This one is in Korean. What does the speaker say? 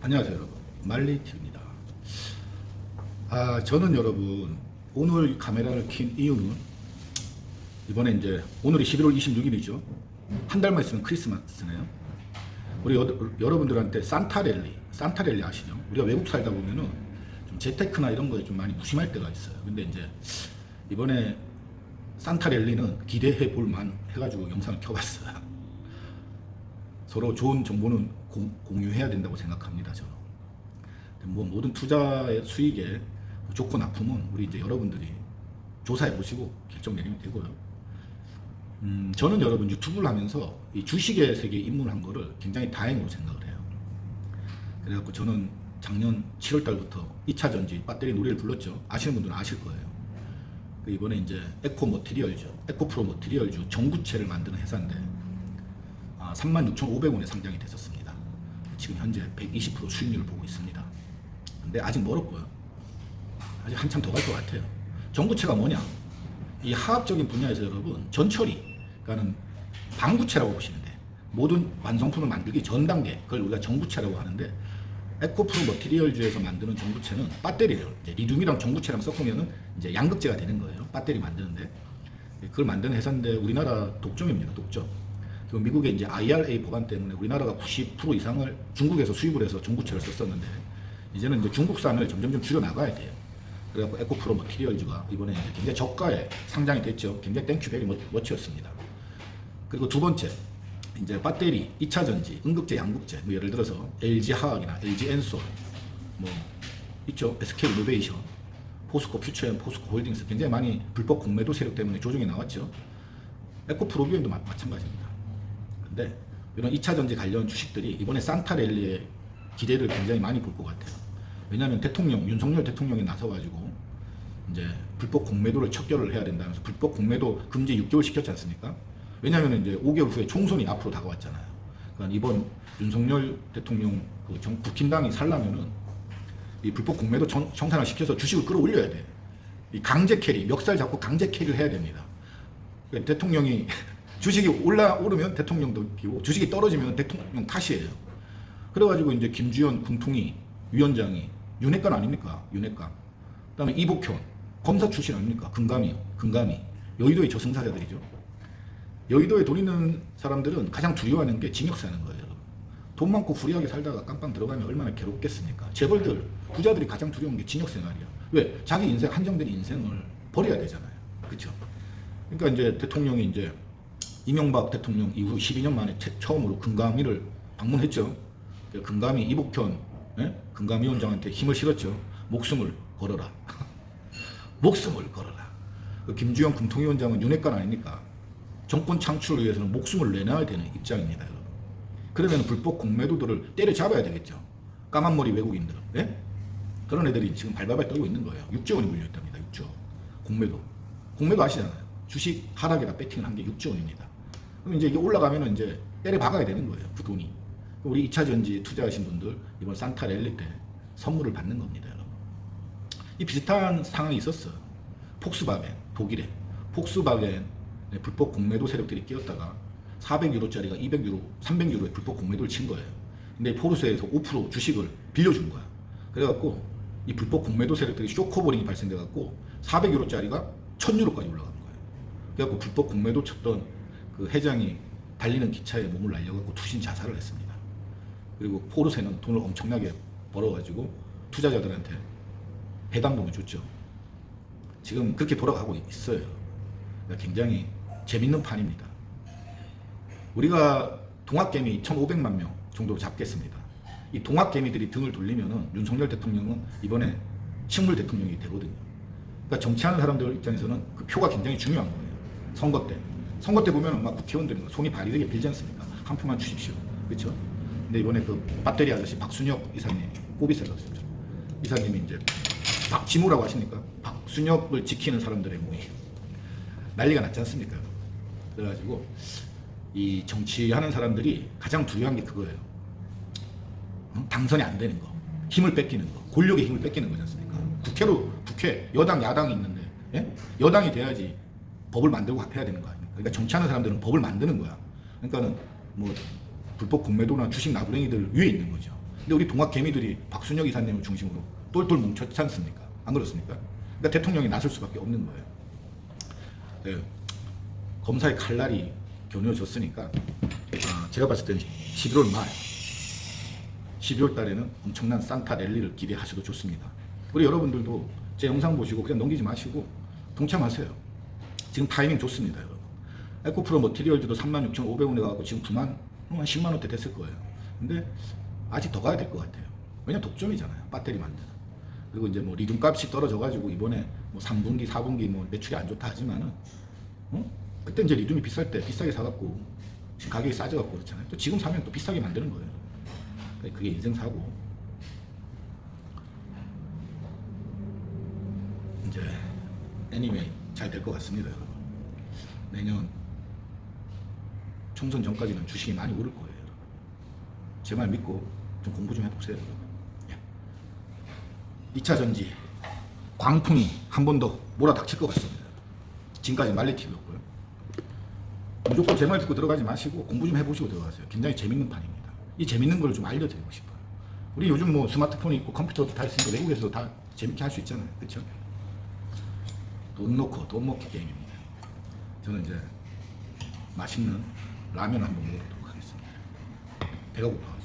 안녕하세요 여러분. 말리티입니다. 아 저는 여러분 오늘 카메라를 킨 이유는 이번에 이제 오늘이 11월 26일이죠. 한 달만 있으면 크리스마스네요. 우리 여, 여러분들한테 산타랠리 산타랠리 아시죠? 우리가 외국 살다 보면은 좀 재테크나 이런 거에 좀 많이 무심할 때가 있어요. 근데 이제 이번에 산타랠리는 기대해 볼만 해가지고 영상을 켜봤어요 서로 좋은 정보는 공, 공유해야 된다고 생각합니다. 저는. 뭐 모든 투자의 수익에 좋고 나쁨은 우리 이제 여러분들이 조사해 보시고 결정 내리면 되고요. 음, 저는 여러분 유튜브를 하면서 이 주식의 세계에 입문한 거를 굉장히 다행으로 생각을 해요. 그래갖고 저는 작년 7월 달부터 2차 전지 배터리 노래를 불렀죠. 아시는 분들은 아실 거예요. 그 이번에 이제 에코 머티리얼즈, 에코 프로 머티리얼즈 전구체를 만드는 회사인데 아, 36,500원에 상장이 됐었습니다. 지금 현재 120% 수익률을 보고 있습니다. 근데 아직 멀었고요. 아직 한참 더 갈 것 같아요. 전구체가 뭐냐? 이 화학적인 분야에서 여러분 전처리, 그러니까는 방구체라고 보시면 돼. 모든 완성품을 만들기 전 단계, 그걸 우리가 전구체라고 하는데 에코프로 머티리얼즈에서 만드는 전구체는 배터리를 이제 리튬이랑 전구체랑 섞으면은 이제 양극재가 되는 거예요. 배터리 만드는데 그걸 만드는 회사인데 우리나라 독점입니다. 독점. 그 미국의 이제 IRA 법안 때문에 우리나라가 90% 이상을 중국에서 수입을 해서 전구체를 썼었는데 이제는 이제 중국산을 점점 좀 줄여 나가야 돼요. 그래갖고 에코프로 머티리얼즈가 이번에 이제 굉장히 저가에 상장이 됐죠. 굉장히 땡큐 베리 멋지였습니다. 그리고 두 번째 이제 배터리 2차 전지, 응급제, 양극재 뭐 예를 들어서 LG 화학이나 LG 엔솔 뭐 있죠. SK 이노베이션, 포스코 퓨처엠, 포스코 홀딩스 굉장히 많이 불법 공매도 세력 때문에 조정이 나왔죠. 에코프로비움도 마- 마찬가지입니다. 근데 이런 2차 전지 관련 주식들이 이번에 산타 랠리에 기대를 굉장히 많이 볼 것 같아요. 왜냐하면 대통령 윤석열 대통령이 나서가지고 이제 불법 공매도를 척결을 해야 된다면서 불법 공매도 금지 6개월 시켰지 않습니까? 왜냐하면 이제 5개월 후에 총선이 앞으로 다가왔잖아요. 그러니까 이번 윤석열 대통령 그 정, 국힘당이 살라면은 이 불법 공매도 청, 청산을 시켜서 주식을 끌어올려야 돼. 이 강제 캐리, 멱살 잡고 강제 캐리를 해야 됩니다. 그러니까 대통령이 주식이 올라오르면 대통령도 끼고 주식이 떨어지면 대통령 탓이에요. 그래가지고 이제 김주현 군통위 위원장이 윤핵관 아닙니까? 윤핵관. 그다음에 이복현 검사 출신 아닙니까? 금감이요. 금감이 여의도의 저승사자들이죠. 여의도에 돈 있는 사람들은 가장 두려워하는 게 징역 사는 거예요. 돈 많고 불리하게 살다가 깜빵 들어가면 얼마나 괴롭겠습니까? 재벌들, 부자들이 가장 두려운 게 징역 생활이야. 왜? 자기 인생 한정된 인생을 버려야 되잖아요. 그렇죠? 그러니까 이제 대통령이 이제 이명박 대통령 이후 12년 만에 최- 처음으로 금감위를 방문했죠. 그 금감위 이복현 예? 금감위원장한테 힘을 실었죠. 목숨을 걸어라. 목숨을 걸어라. 그 김주영 금통위원장은 윤핵관 아닙니까? 정권 창출을 위해서는 목숨을 내놔야 되는 입장입니다. 그러면 불법 공매도들을 때려잡아야 되겠죠. 까만 머리 외국인들. 예? 그런 애들이 지금 발발발 떨고 있는 거예요. 6조 원이 물려있답니다. 6조. 공매도. 공매도 아시잖아요. 주식 하락에다 배팅을 한 게 6조 원입니다. 그럼 이제 이게 올라가면은 이제 때려 박아야 되는 거예요. 그 돈이. 우리 2차 전지 투자하신 분들 이번 산타 랠리 때 선물을 받는 겁니다. 여러분. 이 비슷한 상황이 있었어요. 폭스바겐, 독일에. 폭스바겐 네, 불법 공매도 세력들이 끼었다가 400유로짜리가 200유로, 300유로에 불법 공매도를 친 거예요. 근데 포르쉐에서 5% 주식을 빌려준 거야. 그래갖고 이 불법 공매도 세력들이 쇼커버링이 발생돼갖고 400유로짜리가 1000유로까지 올라간 거예요. 그래갖고 불법 공매도 쳤던 그 회장이 달리는 기차에 몸을 날려갖고 투신 자살을 했습니다. 그리고 포르쉐는 돈을 엄청나게 벌어가지고 투자자들한테 배당금을 줬죠. 지금 그렇게 돌아가고 있어요. 그러니까 굉장히 재밌는 판입니다. 우리가 동학개미 1,500만 명 정도 잡겠습니다. 이 동학개미들이 등을 돌리면은 윤석열 대통령은 이번에 식물 대통령이 되거든요. 그러니까 정치하는 사람들 입장에서는 그 표가 굉장히 중요한 거예요. 선거 때. 선거 때 보면은 막 국회의원들이 막 손이 발이 빌지 않습니까? 한 표만 주십시오. 그렇죠? 근데 이번에 그 배터리 아저씨 박순혁 이사님 꼬비세였습니다. 이사님이 이제 박지무라고 하십니까? 박순혁을 지키는 사람들의 모임. 난리가 났지 않습니까? 그래가지고 이 정치하는 사람들이 가장 두려운 게 그거예요. 어? 당선이 안 되는 거, 힘을 뺏기는 거, 권력의 힘을 뺏기는 거지 않습니까? 국회로 국회 여당 야당이 있는데 예? 여당이 돼야지 법을 만들고 합해야 되는 거 아닙니까? 그러니까 정치하는 사람들은 법을 만드는 거야. 그러니까는 뭐 불법 공매도나 주식 나부랭이들 위에 있는 거죠. 근데 우리 동학 개미들이 박순혁 이사님을 중심으로 똘똘 뭉쳤지 않습니까? 안 그렇습니까? 그러니까 대통령이 나설 수밖에 없는 거예요. 네. 검사의 칼날이 겨누어졌으니까 어, 제가 봤을 때는 11월 말 12월 달에는 엄청난 산타 랠리를 기대하셔도 좋습니다. 우리 여러분들도 제 영상 보시고 그냥 넘기지 마시고 동참하세요. 지금 타이밍 좋습니다, 여러분. 에코프로 머티리얼즈도 36,500원에 가고 지금 9만, 한 10만 원대 됐을 거예요. 근데 아직 더 가야 될 것 같아요. 왜냐 독점이잖아요. 배터리 만드는. 그리고 이제 뭐 리튬 값이 떨어져가지고 이번에 뭐 3분기, 4분기 뭐 매출이 안 좋다 하지만은, 어? 그때 이제 리튬이 비쌀 때 비싸게 사갖고 지금 가격이 싸져갖고 그렇잖아요. 또 지금 사면 또 비싸게 만드는 거예요. 그러니까 그게 인생 사고. 이제 애니메이 잘 될 것 같습니다. 내년 총선 전까지는 주식이 많이 오를 거예요. 제 말 믿고 좀 공부 좀 해보세요, 여러분. 예. 2차 전지 광풍이 한 번 더 몰아닥칠 것 같습니다. 지금까지 말리티브였고요. 무조건 제 말 듣고 들어가지 마시고 공부 좀 해보시고 들어가세요. 굉장히 재밌는 판입니다. 이 재밌는 걸 좀 알려드리고 싶어요. 우리 요즘 뭐 스마트폰이 있고 컴퓨터도 다 있으니까 외국에서도 다 재밌게 할 수 있잖아요. 그렇죠? 돈 놓고 돈 먹기 게임입니다. 저는 이제 맛있는 라면 한번 먹어보도록 하겠습니다. 배가 고파.